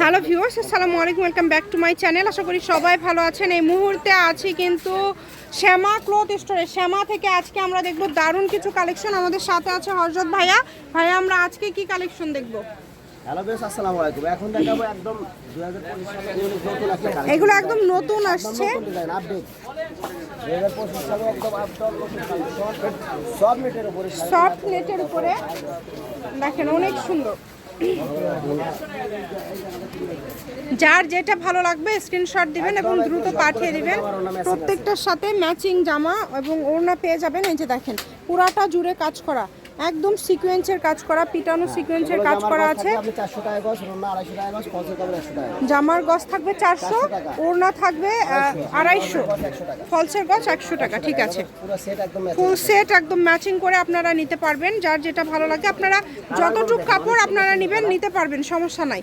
Hello viewers আসসালামু আলাইকুম welcome back to my channel আশা করি সবাই ভালো আছেন। এই মুহূর্তে আছি কিন্তু শ্যামা ক্লথ স্টোরে শ্যামা থেকে আজকে আমরা দেখব দারুণ কিছু কালেকশন আমাদের সাথে আছে হরজত ভাইয়া। ভাইয়া আমরা আজকে কি কালেকশন দেখব? হ্যালো বেশ আসসালামু আলাইকুম। এখন দেখাবো একদম 2025 সালে নতুন একটা কালেকশন এগুলো একদম নতুন আসছে। আপডেট 2025 সালে একদম আপডেট নতুন কালেকশন সব নেটের উপরে। শাড়ি। সফট নেটের উপরে। দেখেন অনেক সুন্দর। যার যেটা ভালো লাগবে স্ক্রিনশট দিবেন এবং দ্রুত পাঠিয়ে দিবেন। প্রত্যেকটার সাথে ম্যাচিং জামা এবং ওড়না পেয়ে যাবেন। এই যে দেখেন, পুরাটা জুড়ে কাজ করা। একদম সিকোয়েন্সের কাজ করা পিটানো সিকোয়েন্সের কাজ করা আছে। থাকবে আপনি 400 টাকা গজ রোনা 250 টাকা গজ পঞ্চাশ টাকা 100 টাকা জামার গছ থাকবে চারশো ওড়না থাকবে আড়াইশো গজ 100 টাকা। ফলসের গছ একশো টাকা ঠিক আছে। ফুল সেট একদম ম্যাচিং করে। আপনারা নিতে পারবেন যার যেটা ভালো লাগে আপনারা যতটুকু কাপড় আপনারা নেবেন নিতে পারবেন সমস্যা নাই।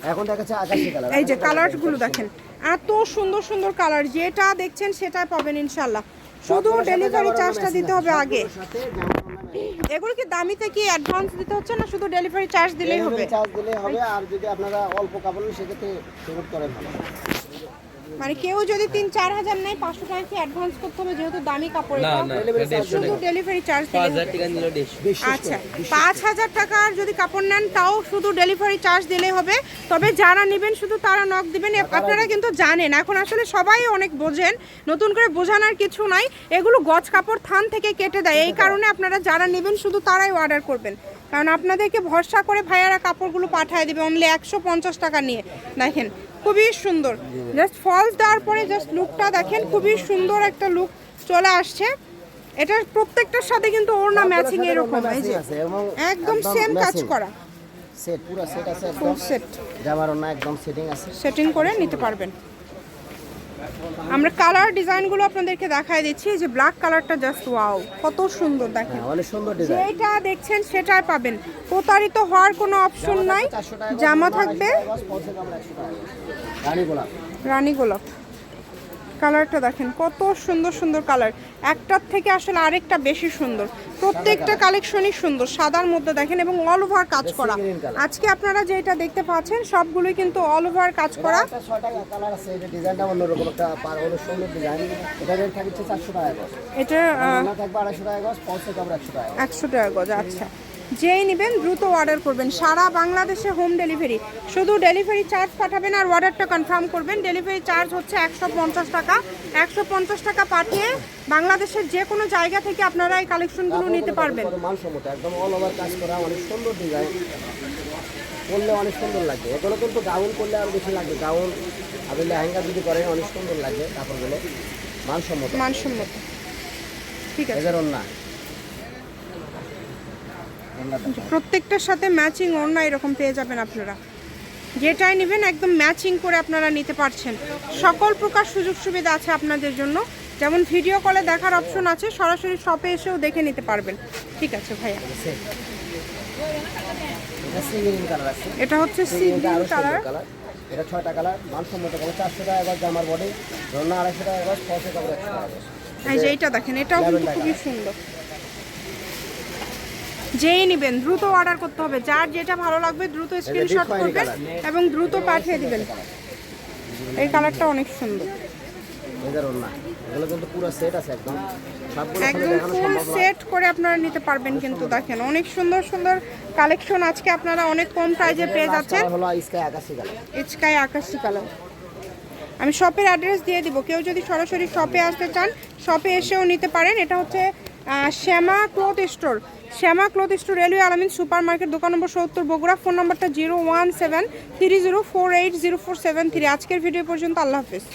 এই যে কালারগুলো দেখেন এত সুন্দর সুন্দর কালার যেটা দেখছেন সেটাই পাবেন ইনশাল্লাহ শুধু ডেলিভারি চার্জটা দিতে হবে আগে। এগুলো কি দামিতে কি অ্যাডভান্স দিতে হচ্ছে না শুধু ডেলিভারি চার্জ দিলেই হবে? চার্জ দিলেই হবে আর যদি আপনারা অল্প কাপড় সেক্ষেত্রে পেমেন্ট করেন ভালো। মানে কেউ যদি তিন চার হাজার নেয় পাঁচশো টাকা কি অ্যাডভান্স করতে হবে? যেহেতু দামি কাপড় শুধু ডেলিভারি চার্জ আচ্ছা পাঁচ হাজার টাকার যদি কাপড় নেন তাও শুধু ডেলিভারি চার্জ দিলেই হবে। তবে যারা নেবেন শুধু তারা নক দিবেন। আপনারা কিন্তু জানেন এখন আসলে সবাই অনেক বোঝেন নতুন করে বোঝানোর কিছু নাই। এগুলো গজ কাপড় থান থেকে কেটে দেয়। এই কারণে আপনারা যারা নেবেন শুধু তারাই অর্ডার করবেন। কারণ আপনাদেরকে ভরসা করে ভাইয়ারা কাপড়গুলো পাঠিয়ে দেবে অনলি একশো পঞ্চাশ টাকা নিয়ে। দেখেন খুবই সুন্দর। জাস্ট ফলস দেওয়ার পরে জাস্ট লুকটা দেখেন খুবই সুন্দর একটা লুক চলে আসছে। এটার প্রত্যেকটার সাথে কিন্তু ওড়না ম্যাচিং এরকম একদম সেম কাজ করা। সেট পুরো সেট আছে একদম। সেট জামার একদম সেটিং আছে। সেটিং করে নিতে পারবেন। আমরা কালার ডিজাইনগুলো আপনাদেরকে দেখাই দিচ্ছি যে ব্ল্যাক কালারটা জাস্ট ওয়াও কত সুন্দর দেখেন। হ্যাঁ অনেক সুন্দর ডিজাইন যেটা দেখছেন সেটাই পাবেন। প্রতারিত হওয়ার কোনো অপশন নাই জামা থাকবে। রানী গোলাপ। রানী গোলাপ। কালারটা দেখেন কত সুন্দর সুন্দর কালার। একটার থেকে আসলে আরেকটা বেশি সুন্দর। প্রত্যেকটা কালেকশনই সুন্দর সাদার মধ্যে দেখেন এবং অল ওভার কাজ করা। আজকে আপনারা যেটা দেখতে পাচ্ছেন সবগুলোই কিন্তু অল ওভার কাজ করা। এটা। একশো টাকা গজ আচ্ছা। যেই নেবেন দ্রুত অর্ডার করবেন। সারা বাংলাদেশে হোম ডেলিভারি শুধু ডেলিভারি চার্জ পাঠাবেন আর অর্ডারটা কনফার্ম করবেন। ডেলিভারি চার্জ হচ্ছে একশো পঞ্চাশ টাকা। একশো পঞ্চাশ টাকা পাঠিয়ে বাংলাদেশের যে কোনো জায়গা থেকে আপনারা এই কালেকশনগুলো নিতে পারবেন। মানসম্মত? একদম অল ওভার কাজ করা অনেক সুন্দর ডিজাইন করলে অনেক সুন্দর লাগবে এগুলো কিন্তু গাউন করলে আরও বেশি লাগবে গাউন আপনি লেহেঙ্গা যদি করেন অনেক সুন্দর লাগবে কাপড়গুলো। মানসম্মত। মানসম্মত। ঠিক আছে। না প্রত্যেকটার সাথে ম্যাচিং ওড়না এরকম পেয়ে যাবেন আপনারা। যেটাই নেবেন একদম ম্যাচিং করে আপনারা নিতে পারছেন। সকল প্রকার সুযোগ সুবিধা আছে আপনাদের জন্য। যেমন ভিডিও কলে দেখার অপশন আছে সরাসরি শপে এসেও দেখে নিতে পারবেন। ঠিক আছে ভাইয়া? এটা হচ্ছে সি কালার এটা ছয়টা কালার মানসম্মত কালার চারশো টাকা গজ জামার বডি ধরুন আড়াইশো টাকা গজ একশো টাকা এই যে এইটা দেখেন এটাও কিন্তু খুবই সুন্দর। যেই নেবেন দ্রুত অর্ডার করতে হবে। যার যেটা ভালো লাগবে দ্রুত স্ক্রিনশট করবেন এবং দ্রুত পাঠিয়ে দিবেন। এই কালারটা অনেক সুন্দর। এদের না এগুলো কিন্তু পুরো সেট আছে একদম। ফুল সেট করে আপনারা নিতে পারবেন কিন্তু দেখেন অনেক সুন্দর সুন্দর কালেকশন আজকে আপনারা অনেক কম প্রাইজে পেয়ে যাচ্ছেন। ইচকাই আকাশি কালার আমি শপের অ্যাড্রেস দিয়ে দিব। কেউ যদি সরাসরি শপে আসতে চান শপে এসেও নিতে পারেন। এটা হচ্ছে Shyama cloth store Shyama cloth store, railway Alamin super market দোকান নম্বর সত্তর, বগুড়া, ফোন নম্বরটা zero one seven three zero four eight zero four seven three. আজকের ভিডিও পর্যন্ত, আল্লাহ হাফিজ।